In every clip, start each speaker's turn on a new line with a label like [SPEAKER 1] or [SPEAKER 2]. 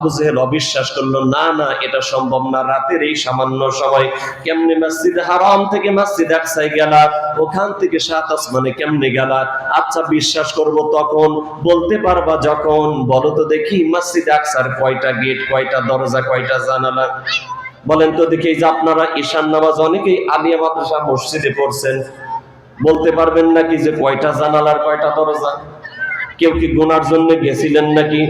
[SPEAKER 1] জেহেল অবিশ্বাস করল, না না, এটা সম্ভব না। রাতের এই সামান্য সময় কেমনে মসজিদ হারাম থেকে মসজিদ আকসায় গেলা? ওখান থেকে সাত আসমানে কেমনে আচ্ছা বিশ্বাস করব তখন। বলতে পারবা যখন? বলো তো দেখি, মসজিদ আকসার কয়টা গেট, কয়টা দরজা, কয়টা জানালা? বলেন তো দেখি যে আপনারা ঈশান নামাজ অনেকেই আলিয়া মাদ্রাসা মসজিদে পড়ছেন। বলতে পারবেন নাকি যে কয়টা জানালার কয়টা দরজা? কেউ কি গুনার জন্য গেছিলেন নাকি?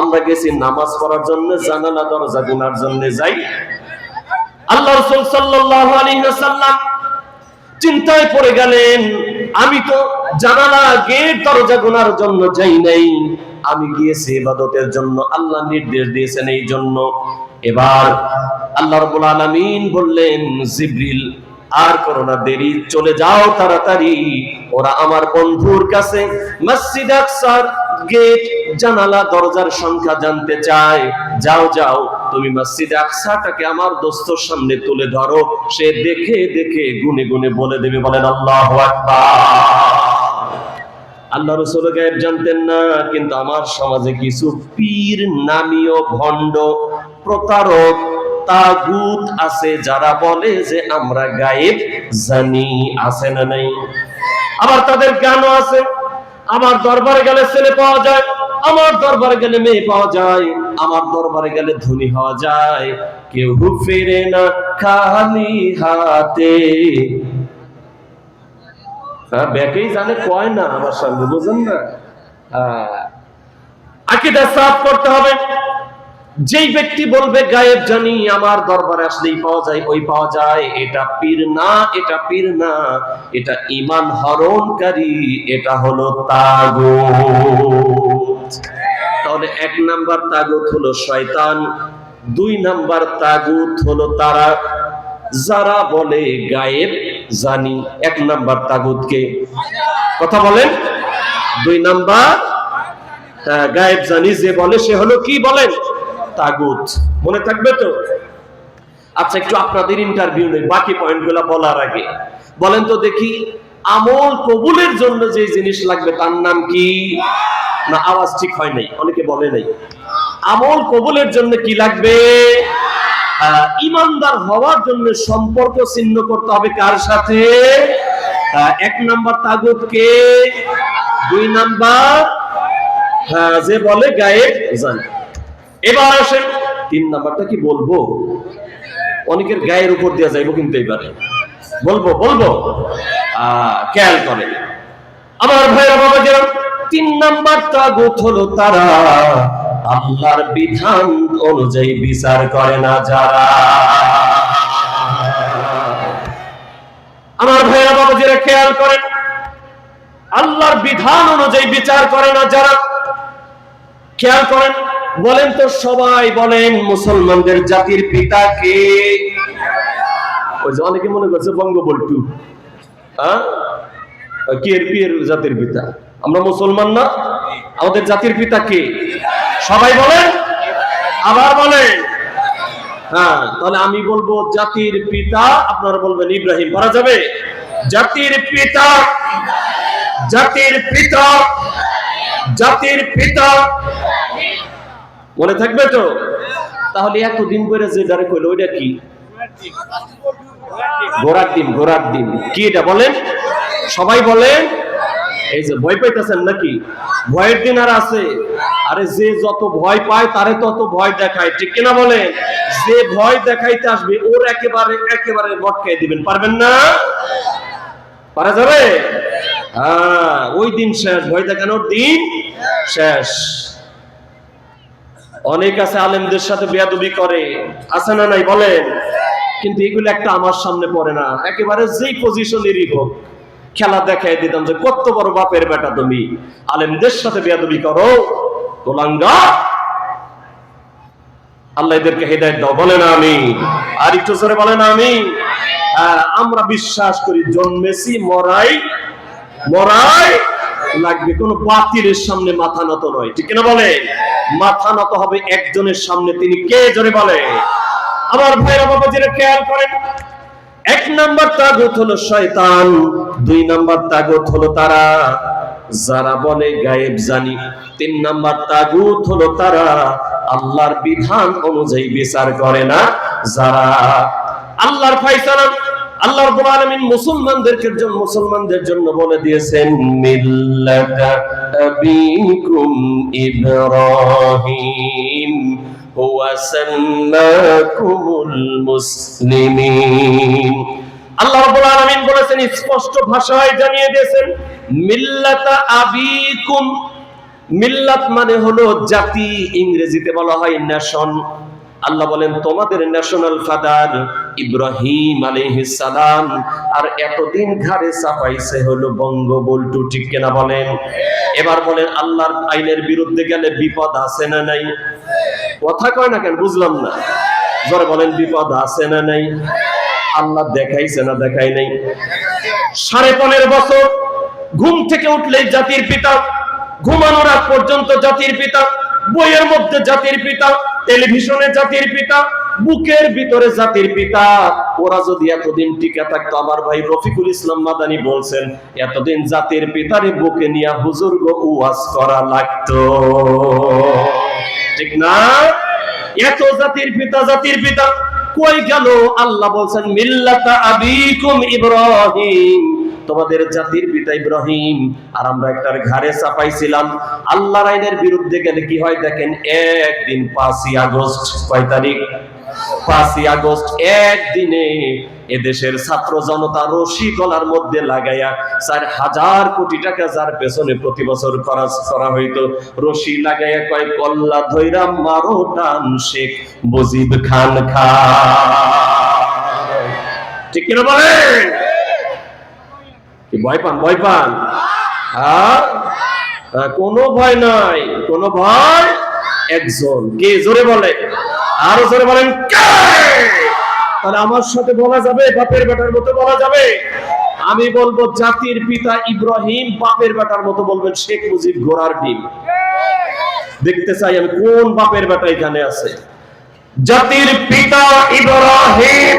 [SPEAKER 1] আমরা গেছি নামাজ পড়ার জন্য, জানালা, দরজা গুনার জন্য যাই। আল্লাহ রাসূল সাল্লাল্লাহু আলাইহি ওয়াসাল্লাম চিন্তায় পড়ে গেলেন, আমি তো জানালা, গেট, দরজা গুনার জন্য যাই নাই। আমি গিয়েছি ইবাদতের জন্য, আল্লাহ নির্দেশ দিয়েছেন এই জন্য। এবার আল্লাহ রাব্বুল আলামিন বললেন, জিবরিল আর করো না, দেরি, চলে যাও তাড়াতাড়ি। ওরা আমার বন্ধুর কাছে মসজিদ আকসার গেট, জানালা, দরজার সংখ্যা জানতে চায়। যাও যাও, তুমি মসজিদ আকসাটাকে আমার দোস্তর সামনে তুলে ধরো। সে দেখে দেখে, গুনে গুনে বলে দেবে, বলেন আল্লাহু আল্লাহ রসুল গায়েব জানতেন না, কিন্তু আমার সমাজে কিছু পীর, নামীয়, ভণ্ড, প্রতারক তাগুত আছে, যারা বলে যে আমরা গায়েব, জানি আছে না নাই। আবার তাদের জ্ঞানও আছে। আমার দরবারে গেলে ছেলে পাওয়া যায়, আমার দরবারে গেলে মেয়ে পাওয়া যায়, আমার দরবারে গেলে ধনী হওয়া যায়। কেউ ফিরে না খালি হাতে। হ্যাঁ ব্যাকেই জানে, কয় না আমার সঙ্গে, বুঝেন না। হ্যাঁ। আকিদা সাফ করতে হবে। যেই ব্যক্তি বলবে, গায়েব জানি, আমার দরবারে আসলেই পাওয়া যায়, ওই পাওয়া যায়। এটা পীর না, এটা পীর না, এটা ইমান হরণকারী, এটা হলো তাগুত। তাহলে এক নাম্বার তাগুত হলো শয়তান, দুই নাম্বার তাগুত হলো তারা। যারা বলে গায়েব জানি, এক নাম্বার তাগুতকে কথা বলেন। দুই নাম্বার গায়েব জানি, যে বলে সে হলো কি বলেন? তাগুত। মনে থাকবে তো? আচ্ছা একটু আপনাদের ইন্টারভিউ নেই বাকি পয়েন্টগুলো বলার আগে। বলেন তো দেখি আমল কবুলের জন্য যে জিনিস লাগবে তার নাম কি? না আওয়াজ ঠিক হয় নাই অনেকে বলে নাই। আমল কবুলের জন্য কি লাগবে? ইমানদার হওয়ার জন্য সম্পর্ক ছিন্ন করতে হবে কার সাথে? এক নাম্বার তাগুত কে? দুই নাম্বার হ্যাঁ, যে বলে গায়ে জানে। এবার আসেন। তিন নাম্বারটা কি বলব? অনেকের গায়ের উপর দেওয়া যাইবো কিন্তু এবারে। বলব বলব। খেয়াল করে আমার ভাইরা বাবা যেরকম তিন নাম্বার তাগুত হলো তারা। আল্লাহর বিধান অনুযায়ী বিচার করে না যারা। আমার ভাইরা বাবা যেটা খেয়াল করেন। আল্লাহর বিধান অনুযায়ী বিচার করে না যারা। খেয়াল করেন। বলেন তো সবাই, বলেন মুসলমানদের জাতির পিতা কে? অনেকে মনে করছে বঙ্গবল্টু হ্যাঁ? জাতির পিতা? আমরা মুসলমান না? আমাদের জাতির পিতা কে? সবাই বলেন? আবার বলেন। হ্যাঁ তাহলে আমি বলব জাতির পিতা, আপনারা বলবেন ইব্রাহিম, পারা যাবে? জাতির পিতা। জাতির পিতা। জাতির পিতা। মনে থাকবে তো? তাহলে এতদিন পরে যে ডারে কইলো ওইটা কি? ঘোড়ার ডিম ঘোড়ার ডিম। কি এটা বলেন সবাই বলেন এই যে ভয় পাইতেছেন নাকি? ভয়ের দিন আর আছে। আরে যে যত ভয় পায় তারে তত ভয় দেখায়। ঠিক কিনা বলেন যে ভয় দেখাইতে আসবে ওর একেবারে একেবারে বটকাই দিবেন। পারবেন না? পারা যাবে? হ্যাঁ ওই দিন শেষ। ভয় দেখানোর দিন শেষ। অনেক আছে আলেমদের সাথে বেয়াদবি করে। আছে না নাই বলেন? কিন্তু এগুলো একটা আমার সামনে পড়ে না। একেবারে যেই পজিশনেরই হোক খেলা দেখাই দিতাম যে কত বড় বাপের বেটা তুমি। আলেমদের সাথে বেয়াদবি করো তোলাঙ্গা আল্লাহ এদেরকে হেদায়ত দাও বলে না আমি আর একটু জোরে বলে না আমি হ্যাঁ, আমরা বিশ্বাস করি জন্মেছি মরাই মরাই লাগবে। কোন বাতিলের সামনে মাথা নত নয়। ঠিক না বলে মাথা নত হবে একজনের সামনে। তিনি কে জোরে বলে? আমার ভাইরা বাবা যেটা খেয়াল করেন। এক নাম্বার তাগুত হলো শয়তান, দুই নাম্বার তাগুত হলো তারা। যারা বলে গায়েব জানি, তিন নাম্বার তাগুত হলো তারা। আল্লাহর বিধান অনুযায়ী বিচার করে না যারা। আল্লাহর ফাইসালা আল্লাহ রাব্বুল আলামিন মুসলমানদেরকে জন্য মুসলমানদের জন্য বলে দিয়েছেন, মিল্লাতা আবিকুম ইব্রাহিম সাম্মাকুমুল মুসলিমিন। আল্লাহ আলামিন বলেছেন, স্পষ্ট ভাষায় জানিয়ে দিয়েছেন, মিল্লাতা আবিকুম। মিল্লাত মানে হলো জাতি, ইংরেজিতে বলা হয় নেশন আল্লাহ বলেন, তোমাদের ন্যাশনাল ফাদার ইব্রাহিম সালাম আর এতদিন ঘাড়ে চাপাইছে হলো বঙ্গবল্টু ঠিক কিনা বলেন? এবার বলেন, আল্লাহর আইনের বিরুদ্ধে গেলে বিপদ আছে না নাই? কথা কয় না কেন? বুঝলাম না। জোরে বলেন, বিপদ আছে না নাই? আল্লাহ দেখাইছে না দেখাই নাই। সাড়ে পনেরো বছর ঘুম থেকে উঠলেই জাতির পিতা, ঘুমানোর আগ পর্যন্ত জাতির পিতা বইয়ের মধ্যে জাতির পিতা, টেলিভিশনে জাতির পিতা, বুকের ভিতরে জাতির পিতা। ওরা যদি এতদিন টিকে থাকতো, আমার ভাই রফিকুল ইসলাম মাদানি বলছেন, এতদিন জাতির পিতার বুকে নিয়ে হুজুর গো ওয়াজ করা লাগতো। ঠিক না? এত জাতির পিতা জাতির পিতা। কই গেল? আল্লাহ বলছেন, মিল্লাতা আবিকুম ইব্রাহিম। তোমাদের জাতির পিতা ইব্রাহিম। আর আমরা একটার ঘাড়ে চাপাইছিলাম। আল্লাহর আইনের বিরুদ্ধে গেলে কি হয় দেখেন, একদিন পাঁচই আগস্ট, কয় তারিখ? পাঁচই আগস্ট একদিনে এদেশের ছাত্র জনতা রশি গলার মধ্যে লাগাইয়া চার হাজার কোটি টাকা যার পেছনে প্রতি বছর খরচ করা হইতো। রশি লাগাইয়া কয়, কল্লা ধৈরা মারো টান শেখ মুজিব খান খা। ঠিক কিনা বলেন? কি ভয় পান ভয় পান? হ্যাঁ? কোনো ভয় নাই, কোনো ভয়? একজন, কে? জোরে বলে আরও জোরে বলেন তাহলে আমার সাথে বলা যাবে, বাপের বেটার মতো বলা যাবে। আমি বলব, জাতির পিতা ইব্রাহিম বাপের বেটার মতো বলবেন, শেখ মুজিব ঘোড়ার ডিম। দেখতে চাই আমি কোন বাপের বেটা এখানে আছে। জাতির পিতা ইব্রাহিম।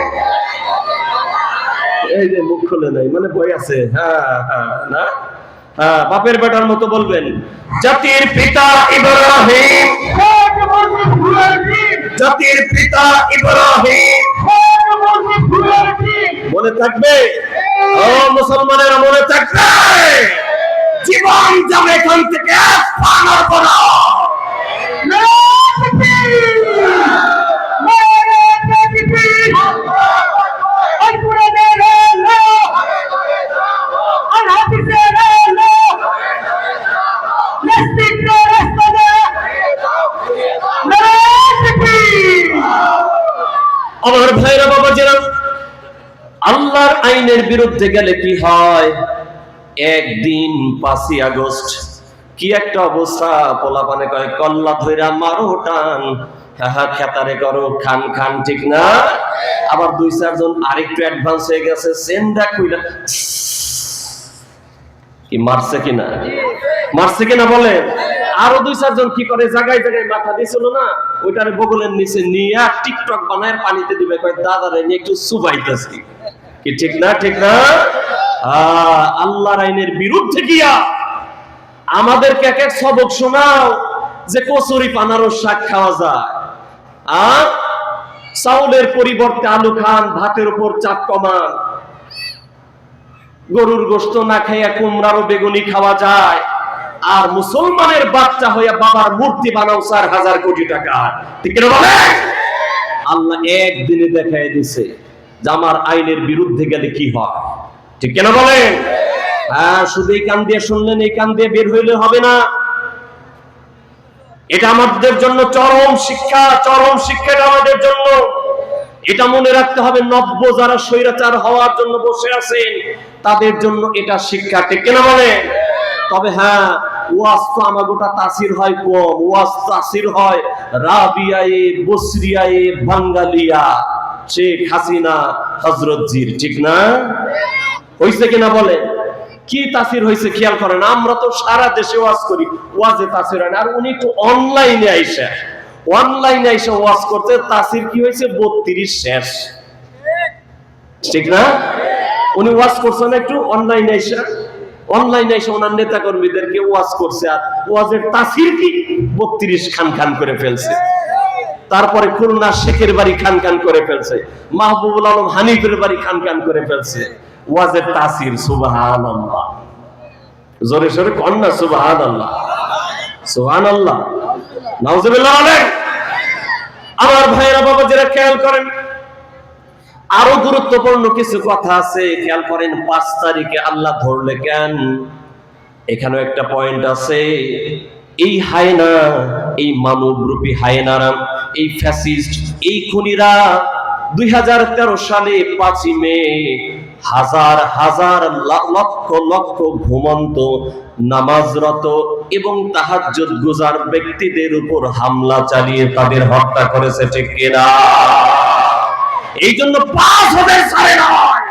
[SPEAKER 1] এই যে মুখ খুলে নাই মানে বই আছে। হ্যাঁ হ্যাঁ না? হ্যাঁ বাপের বেটার মতো বলবেন, জাতির পিতা ইব্রাহিম। জাতির পিতা ইব্রাহিম। মনে থাকবে? ও মুসলমানেরা মনে থাকবে? জীবন যাবে এখান থেকে পানার করা আমার ভাইরা বাবা যেন আল্লাহর আইনের বিরুদ্ধে গেলে কি হয়? একদিন পাঁচই আগস্ট, কি একটা অবস্থা? পোলা পানে কয়, কল্লা ধইরা মারো টান। খেতারে করো, খান খান, ঠিক না? আবার দুই চারজন আরেকটু অ্যাডভান্স হয়ে গেছে কি, মারছে কিনা মারছে কিনা বলে? আরও দুই চারজন কি করে জায়গায় জায়গায় মাথা না? ওইটারে বগলের নিচে নিয়ে টিকটক বানায় পানিতে দিবে। কয় দাদারে নিয়ে একটু সুবাইতেছি। কি ঠিক না ঠিক না? আল্লাহর আইনের বিরুদ্ধে গিয়া আমাদেরকে এক এক সবক শোনাও যে কচুরি পানারও শাক খাওয়া যায়। আর চাউলের পরিবর্তে আলু খান, ভাতের উপর চাপ কমান। গরুর গোস্ত না খাইয়া কুমড়ারও বেগুনি খাওয়া যায়। আর মুসলমানের বাচ্চা হইয়া বাবার মূর্তি বানাও চার হাজার কোটি টাকা। ঠিক আল্লাহ একদিনে দেখাই দিছে। যে আমার আইনের বিরুদ্ধে গেলে কি হয়? ঠিক কিনা বলেন? হ্যাঁ শুধু এই কান দিয়ে শুনলেন, এই কান দিয়ে বের হইলে হবে না। এটা আমাদের জন্য চরম শিক্ষা চরম শিক্ষা এটা আমাদের জন্য। এটা মনে রাখতে হবে, নব্য যারা স্বৈরাচার হওয়ার জন্য বসে আছেন, তাদের জন্য এটা শিক্ষা, ঠিক কিনা বলে তবে হ্যাঁ ওয়াজ তো আমার গোটা তাসির হয় কম, ওয়াজ তাসির হয় রাবিয়ায়ে, বসরিয়ায়ে, বাঙ্গালিয়া। শেখ হাসিনা হজরত জির, ঠিক না? হইছে কিনা বলে কি তাসির হয়েছে খেয়াল করেন? আমরা তো সারা দেশে ওয়াজ করি, ওয়াজে তাসির হয় না। আর উনি একটু অনলাইনে আইসা অনলাইনে আইসা ওয়াজ করতে, তাসির কি হয়েছে বত্রিশ শেষ। ঠিক না? উনি ওয়াজ করছেন একটু অনলাইনে আইসা? অনলাইনে এসে ওনার নেতা কর্মীদেরকে ওয়াজ করছে, আর ওয়াজের তাসির কি? বত্রিশ খান খান করে ফেলছে। তারপরে খুলনা শেখের বাড়ি খান খান করে ফেলছে। মাহবুবুল আলম হানিফের বাড়ি খান খান করে ফেলছে। ওয়াজের তাসির সুবাহান জোরে সোরে কন্যা সুবাহান আল্লাহ সুবাহান আল্লাহ আমার বাবা যারা খেয়াল করেন। আরও গুরুত্বপূর্ণ কিছু কথা আছে। খেয়াল করেন, পাঁচ তারিখে আল্লাহ ধরলে কেন? এখানেও একটা পয়েন্ট আছে। এই হায়না, এই মানবরূপী হায়নারা এই ফ্যাসিস্ট, এই খুনিরা দুই সালে পাঁচই মে হাজার হাজার লক্ষ লক্ষ ঘুমন্ত, নামাজরত এবং তাহাজ্জুদ গুজার ব্যক্তিদের উপর হামলা চালিয়ে তাদের হত্যা করেছে, ঠিক এই জন্য পাঁচ নয়।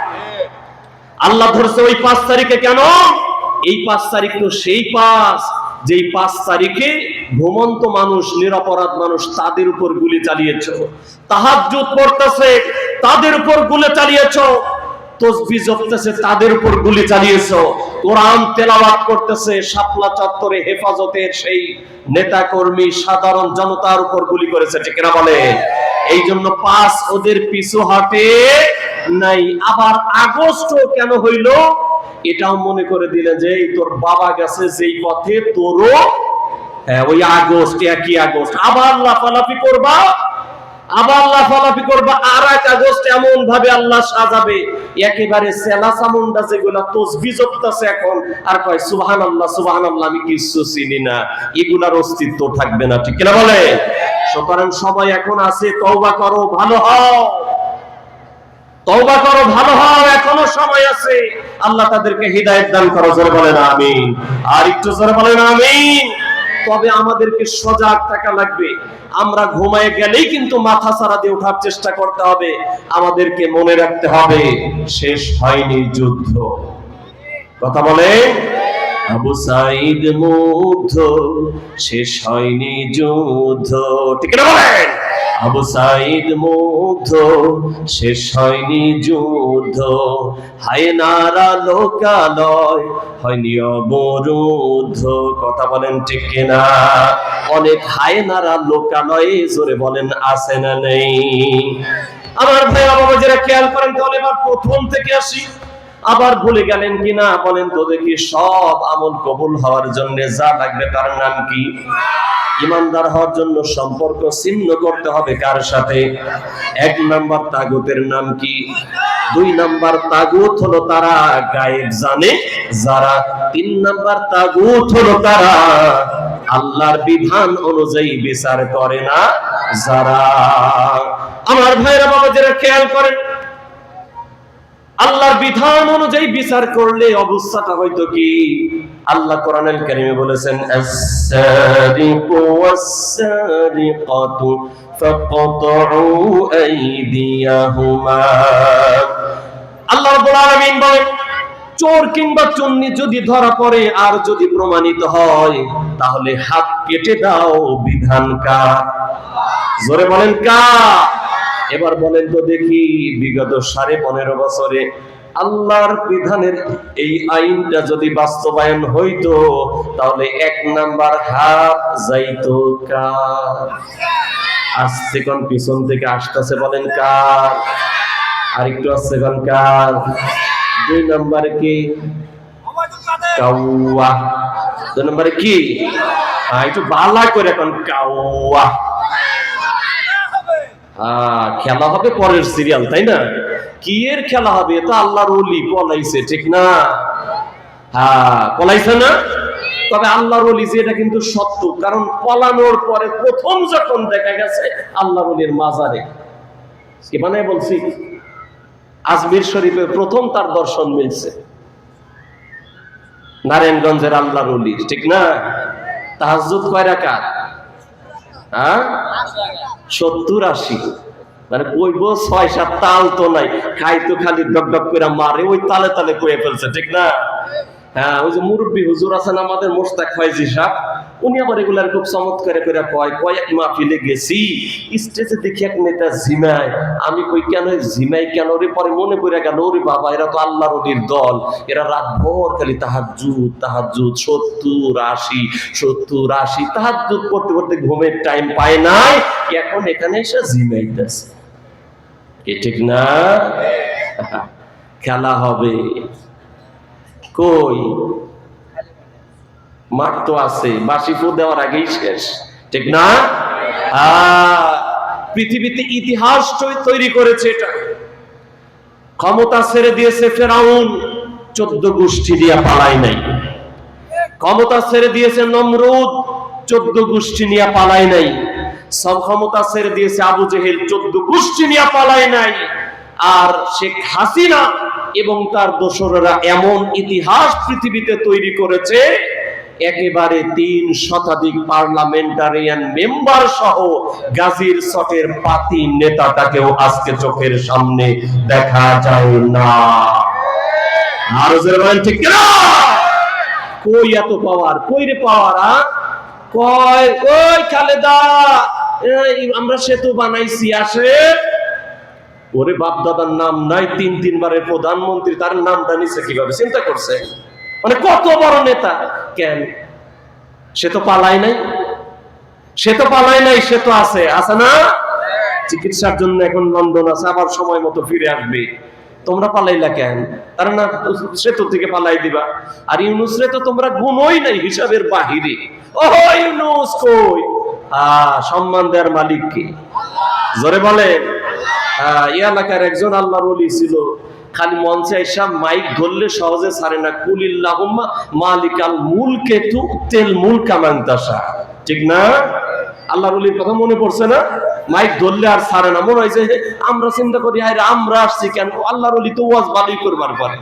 [SPEAKER 1] আল্লাহ ধরছে ওই পাঁচ তারিখে কেন? এই পাঁচ তারিখ তো সেই পাঁচ যেই পাঁচ তারিখে ঘুমন্ত মানুষ, নিরপরাধ মানুষ তাদের উপর গুলি চালিয়েছ। তাহাজ্জুদ পড়তেছে, তাদের উপর গুলি চালিয়েছ। তাদের উপর গুলি চালিয়েছ। কোরআন তেলাওয়াত করতেছে, শাপলা চত্বরে হেফাজতের সেই নেতা কর্মী সাধারণ জনতার উপর গুলি করেছে, ঠিক না বলে? এই জন্য পাঁচ ওদের পিছু হাটে নাই। আবার আগস্ট কেন হইল? এটাও মনে করে দিলে যে তোর বাবা গেছে যেই পথে, তোরও ওই আগস্ট, একই আগস্ট। আবার লাফালাফি করবা? আবার লাফালাফি করবা? আর এক আগস্ট এমন ভাবে আল্লাহ সাজাবে। একেবারে সেলা সামুন্ডা যেগুলা তসবি জপতাছে এখন। আর কয় সুবহান আল্লাহ সুবহান আল্লাহ আমি কিছু চিনি না। এগুলার অস্তিত্ব থাকবে না। ঠিক কিনা বলে? সুতরাং সবাই এখন আছে, তওবা করো, ভালো হও। তওবা করো, ভালো হও, এখনও সময় আছে। আল্লাহ তাদেরকে হৃদায়ত দান করো বলেন, আমিন। আর একটু বলেন, আমিন। তবে আমাদেরকে সজাগ থাকা লাগবে। আমরা ঘুমায় গেলেই কিন্তু মাথা সারা দিয়ে ওঠার চেষ্টা করতে হবে। আমাদেরকে মনে রাখতে হবে, শেষ হয়নি যুদ্ধ। কথা বলে আবু সাইদ মুগ্ধ, শেষ হয়নি যুদ্ধ। ঠিক বলেন? আবু সাইদ মুগ্ধ, শেষ হয়নি যুদ্ধ। হায় নারা লোকালয়, হয়নি অবরুদ্ধ। কথা বলেন ঠিক কিনা? অনেক হায় নারা লোকালয়ে জোরে বলেন, আছে না নেই। আমার ভাই বাবা যারা খেয়াল করেন তাহলে এবার প্রথম থেকে আসি। আবার ভুলে গেলেন কিনা? বলেন তো দেখি সব আমল কবুল হওয়ার জন্য যা লাগবে তার নাম কি? ইমানদার হওয়ার জন্য সম্পর্ক ছিন্ন করতে হবে কার সাথে? এক নাম্বার তাগুতের নাম কি? দুই নাম্বার তাগুত হলো তারা গায়েব জানে যারা, তিন নাম্বার তাগুত হলো তারা আল্লাহর বিধান অনুযায়ী বিচার করে না যারা। আমার ভাইরা বাবা যারা খেয়াল করেন আল্লাহর বিধান অনুযায়ী বিচার করলে অবস্থাটা হয়তো কি? আল্লাহ কোরআনুল কারীমে বলেছেন as-sariqu was-sariqatu faqta'u aydiyahuma আল্লাহ রাব্বুল আলামিন বলেন, চোর কিংবা চুন্নি যদি ধরা পড়ে আর যদি প্রমাণিত হয়, তাহলে হাত কেটে দাও বিধান কা জোরে বলেন কার? এবার বলেন তো দেখি, বিগত সাড়ে পনেরো বছরে আল্লাহর বিধানের এই আইনটা যদি বাস্তবায়ন হইতো, তাহলে এক নাম্বার হাত যাইতো কার? আসছে কোন পিছন থেকে আসতেছে বলেন কার? আর একটু আসছে কোন কার? দুই নাম্বার কি? কাউয়া। দুই নাম্বারে কি? একটু বালা করে এখন কাউয়া। খেলা হবে পরের সিরিয়াল তাই না? কি এর খেলা হবে? এটা আল্লাহর ওলি, পলাইছে, ঠিক না? হ্যাঁ পলাইছে না? তবে আল্লাহর ওলি যে এটা কিন্তু সত্য, কারণ পলানোর পরে প্রথম যখন দেখা গেছে, আল্লাহর ওলির মাজারে। কি মানে বলছি? আজমির শরীফে প্রথম তার দর্শন মিলছে। নারায়ণগঞ্জের আল্লাহর ওলি, ঠিক না? তাহাজ্জুদ কয় রাকাত? হ্যাঁ? সত্তর আশি। মানে কইব ছয় সাত তাল তো নাই। খাইতো খালি ডক ডক করে মারে, ওই তালে তালে কয়ে ফেলছে, ঠিক না? হ্যাঁ ওই যে মুরব্বী হুজুর আছেন, আমাদের মোস্তাক ফয়জি সাহ উনি আবার এগুলার খুব চমৎকার করে কয় কয়েক মাহফিলে গেছি, স্টেজে দেখি এক নেতা ঝিমায়। আমি কই, কেন ঝিমাই কেন? রে পরে মনে পড়ে গেল, ওরে বাবা, এরা তো আল্লাহ রবির দল। এরা রাত ভোর খালি তাহাজুদ তাহাজুদ সত্তর আশি সত্তর আশি। তাহাজুদ করতে করতে ঘুমের টাইম পায় নাই এখন এখানে এসে ঝিমাইতেছে? কি ঠিক না? খেলা হবে। কই? মাঠ তো আছে বাসি ফু দেওয়ার আগেই শেষ, ঠিক না? পৃথিবীতে ইতিহাস তৈরি করেছে এটা। ক্ষমতা ছেড়ে দিয়েছে ফেরাউন, চোদ্দ গোষ্ঠী দিয়া পালাই নাই। ক্ষমতা ছেড়ে দিয়েছে নমরুদ, চোদ্দ গোষ্ঠী নিয়ে পালাই নাই। সব ক্ষমতা ছেড়ে দিয়েছে আবু জেহেল, চোদ্দ গোষ্ঠী নিয়ে পালাই নাই। আর শেখ হাসিনা এবং তার দোসরেরা এমন ইতিহাস পৃথিবীতে তৈরি করেছে, একেবারে তিন শতাধিক পার্লামেন্টারিয়ান মেম্বার সহ গাজীর সটের পাতি নেতাটাকেও আজকে চোখের সামনে দেখা যায় না। কিনা? কই এত পাওয়ার? কই রে পাওয়ার? কয় ওই খালেদা? আমরা সেতু বানাইছি আসে ওরে বাপ দাদার নাম নাই তিন তিনবারের প্রধানমন্ত্রী তার নামটা নিছে কীভাবে? চিন্তা করছে? মানে কত বড় নেতা? কেন? সে তো পালাই নাই। সে তো পালাই নাই সে তো আছে। আছে না? চিকিৎসার জন্য এখন লন্ডন আছে আবার সময় মতো ফিরে আসবে। তোমরা পালাইলা কেন? তার না সেতু থেকে পালাই দিবা। আর ইউনুস রে তো তোমরা গুণই নাই হিসাবের বাহিরে। ও ইউনুস কই? আহ সম্মান দেওয়ার মালিক কি? জোরে আহ, এই এলাকার একজন আল্লাহর ওলি ছিল। খালি মঞ্চে এসা মাইক ধরলে সহজে ছাড়ে না। কুলিল্লাহুম্মা মালিকাল মুলকে তু তেল মুলকা মানতাসা ঠিক না? আল্লাহর ওলির কথা মনে পড়ছে না? মাইক ধরলে আর ছাড়ে না। মনে হয় যে আমরা চিন্তা করি আরে আমরা আসছি কেন? আল্লাহর ওলি তো ওয়াজ ভালোই করবার পারে।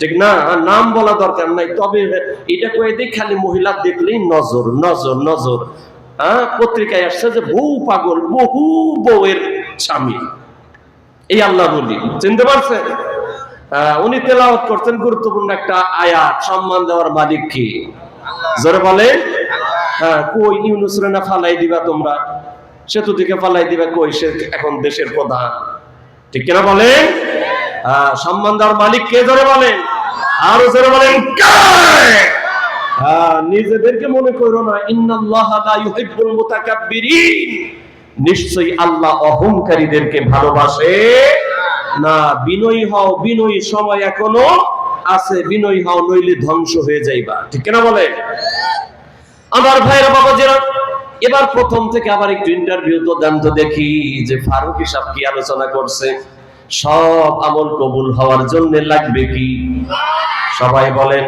[SPEAKER 1] ঠিক না? নাম বলা দরকার নাই। তবে এটা কয়ে দিই, খালি মহিলা দেখলেই নজর নজর নজর। হ্যাঁ পত্রিকায় আসছে যে, বউ পাগল, বহু বউয়ের স্বামী। এই আল্লাহ বলি। চিনতে পারছেন? উনি তেলাওয়াত করতেন গুরুত্বপূর্ণ একটা আয়াত, সম্মান দেওয়ার মালিক কি? জোরে বলে হ্যাঁ কই ইউনুস না ফালাই দিবা তোমরা? সেতু থেকে ফালাই দিবা কই? সে এখন দেশের প্রধান। ঠিক কিনা হ্যাঁ সম্মান দেওয়ার মালিক কে জোরে বলেন? আরও জোরে বলেন নিজেদেরকে মনে করো না, ইন্নাল্লাহ লা ইউহিব্বুল মুতাকাব্বিরিন। নিশ্চয়ই আল্লাহ অহংকারীদেরকে ভালোবাসে না। বিনয়ী হও, বিনয়ী সময় এখনও আছে। বিনয়ী হও, নইলে ধ্বংস হয়ে যাইবা। ঠিক কিনা বলে আমার ভাইরা বাবা যারা এবার প্রথম থেকে আবার একটু ইন্টারভিউ তো দেন তো দেখি যে ফারুক হিসাব কি আলোচনা করছে। সব আমল কবুল হওয়ার জন্য লাগবে কি? সবাই বলেন,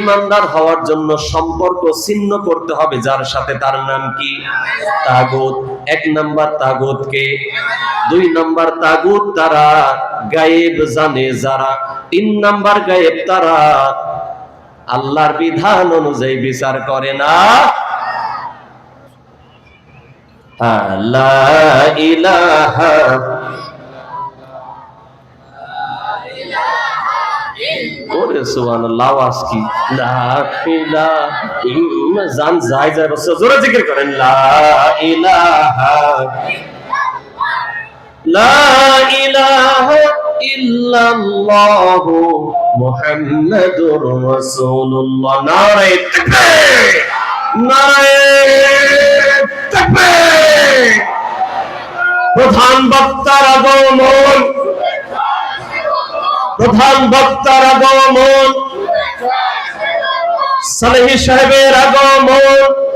[SPEAKER 1] ইমানদার হওয়ার জন্য সম্পর্ক ছিন্ন করতে হবে, যার সাথে তার নাম কি? তাগুত। এক নাম্বার তাগুত কে? দুই নাম্বার তাগুত তারা গায়েব জানে যারা, তিন নাম্বার গায়েব তারা আল্লাহর বিধান অনুযায়ী বিচার করে না। লা ইলাহা ওরে সুবহানাল্লাহ, আওয়াজ কি? লা ইলাহা জান যায় যায় বসে, জোরে জিকির করেন, লা ইলাহা লা ইলাহা ইল্লাল্লাহ মুহাম্মাদুর রাসূলুল্লাহ। নারে তাকবীর নারে তাকবীর। প্রধান বক্তার আগমন প্রধান বক্তার আগমন। সালেহি সাহেবের আগমন।